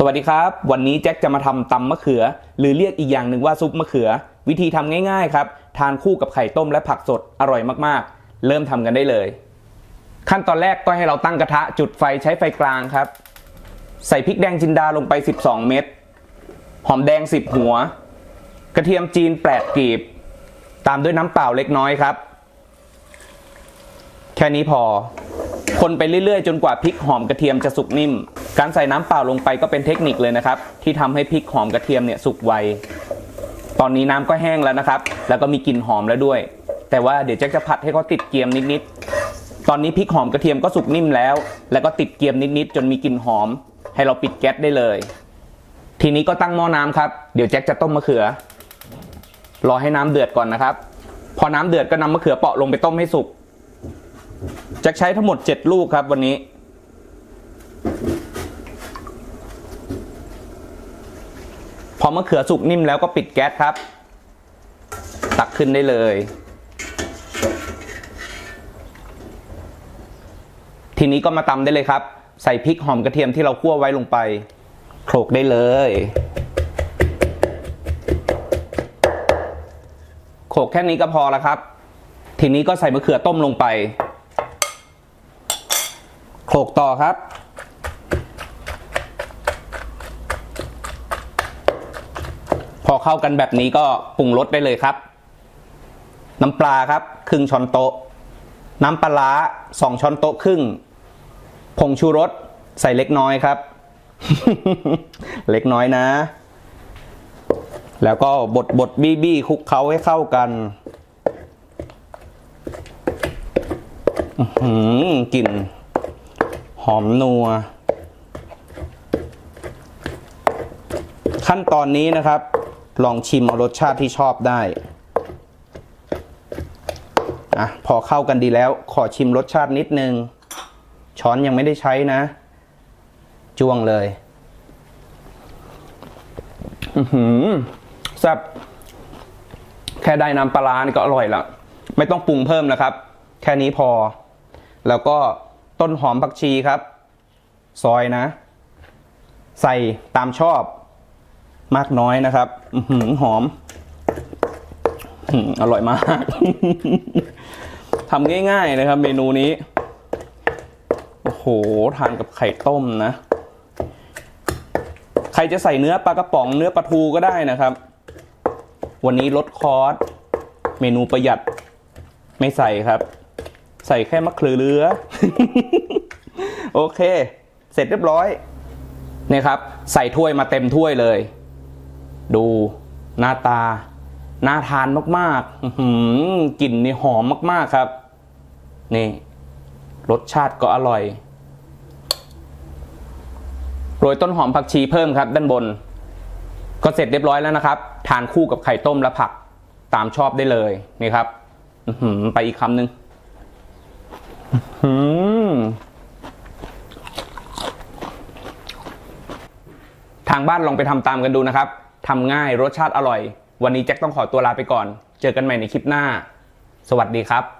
สวัสดีครับ วันนี้แจ็คจะมาทำตำมะเขือ หรือเรียกอีกอย่างหนึ่งว่าซุปมะเขือ วิธีทำง่ายๆครับ ทานคู่กับไข่ต้มและผักสดอร่อยมากๆ เริ่มทำกันได้เลย ขั้นตอนแรกก็ให้เราตั้งกระทะจุดไฟใช้ไฟกลางครับ ใส่พริกแดงจินดาลงไป 12 เม็ดหอมแดง 10 หัว กระเทียมจีน8กลีบ ตามด้วยน้ำเปล่าเล็กน้อยครับ แค่นี้พอ คนไปเรื่อยๆ จนกว่าพริกหอมกระเทียมจะสุกนิ่ม การใส่น้ำเปล่าลงไปก็เป็นเทคนิคเลยนะครับ ที่ทำให้พริกหอมกระเทียมเนี่ยสุกไว ตอนนี้น้ำก็แห้งแล้วนะครับ แล้วก็มีกลิ่นหอมแล้วด้วย แต่ว่าเดี๋ยวแจ็คจะผัดให้เขาติดเกียมนิดๆ ตอนนี้พริกหอมกระเทียมก็สุกนิ่มแล้ว แล้วก็ติดเกียมนิดๆ จนมีกลิ่นหอม ให้เราปิดแก๊สได้เลย ทีนี้ก็ตั้งหม้อน้ำครับ เดี๋ยวแจ็คจะต้มมะเขือ รอให้น้ำเดือดก่อนนะครับ พอน้ำเดือดก็นำมะเขือเปาะลงไปต้มให้สุก จ็คใช้ทั้งหมด 7 ลูกครับวันนี้ พอมะเขือสุกนิ่มแล้วก็ปิดแก๊สครับ ตักขึ้นได้เลย ทีนี้ก็มาตำได้เลยครับ ใส่พริกหอมกระเทียมที่เราคั่วไว้ลงไปโขลกได้เลยโขลกแค่นี้ก็พอแล้วครับ ทีนี้ก็ใส่มะเขือต้มลงไป โขลกต่อครับ พอเข้ากันแบบนี้ก็ปรุงรสได้เลยครับ น้ำปลาครับครึ่งช้อนโต๊ะ น้ำปลาสองช้อนโต๊ะครึ่ง ผงชูรสใส่เล็กน้อยครับ เล็กน้อยนะ แล้วก็บดบดบี้บี้คลุกเคล้าให้เข้ากันอื้อหือกลิ่น อมนัว ขั้นตอนนี้นะครับ ลองชิมเอารสชาติที่ชอบได้อะพอเข้ากันดีแล้ว ขอชิมรสชาตินิดนึง ช้อนยังไม่ได้ใช้นะ จ้วงเลย อือหือแซ่บแค่ได้น้ำปลาร้านี่ก็อร่อยละไม่ต้องปรุงเพิ่มนะครับ แค่นี้พอ แล้วก็ ต้นหอมผักชีครับ ซอยนะ ใส่ตามชอบ มากน้อยนะครับหือหอมอื้อหืออร่อยมากทำง่ายๆนะครับ เมนูนี้ โอ้โห ทานกับไข่ต้มนะ ใครจะใส่เนื้อปลากระป๋องเนื้อปลาทูก็ได้นะครับ วันนี้ลดคอร์สเมนูประหยัดไม่ใส่ครับ ใส่แค่มะเขือเรือโอเค เสร็จเรียบร้อยนี่ครับ ใส่ถ้วยมาเต็มถ้วยเลย ดูหน้าตา น่าทานมากๆกลิ่นนี่หอมมากๆครับ นี่ รสชาติก็อร่อยโรยต้นหอมผักชีเพิ่มครับด้านบน ก็เสร็จเรียบร้อยแล้วนะครับ ทานคู่กับไข่ต้มและผัก ตามชอบได้เลยนี่ครับไปอีกคำหนึ่ง อื้อหือทางบ้านลองไปทำตามกันดูนะครับ ทำง่ายรสชาติอร่อย วันนี้แจ็คต้องขอตัวลาไปก่อน เจอกันใหม่ในคลิปหน้า สวัสดีครับ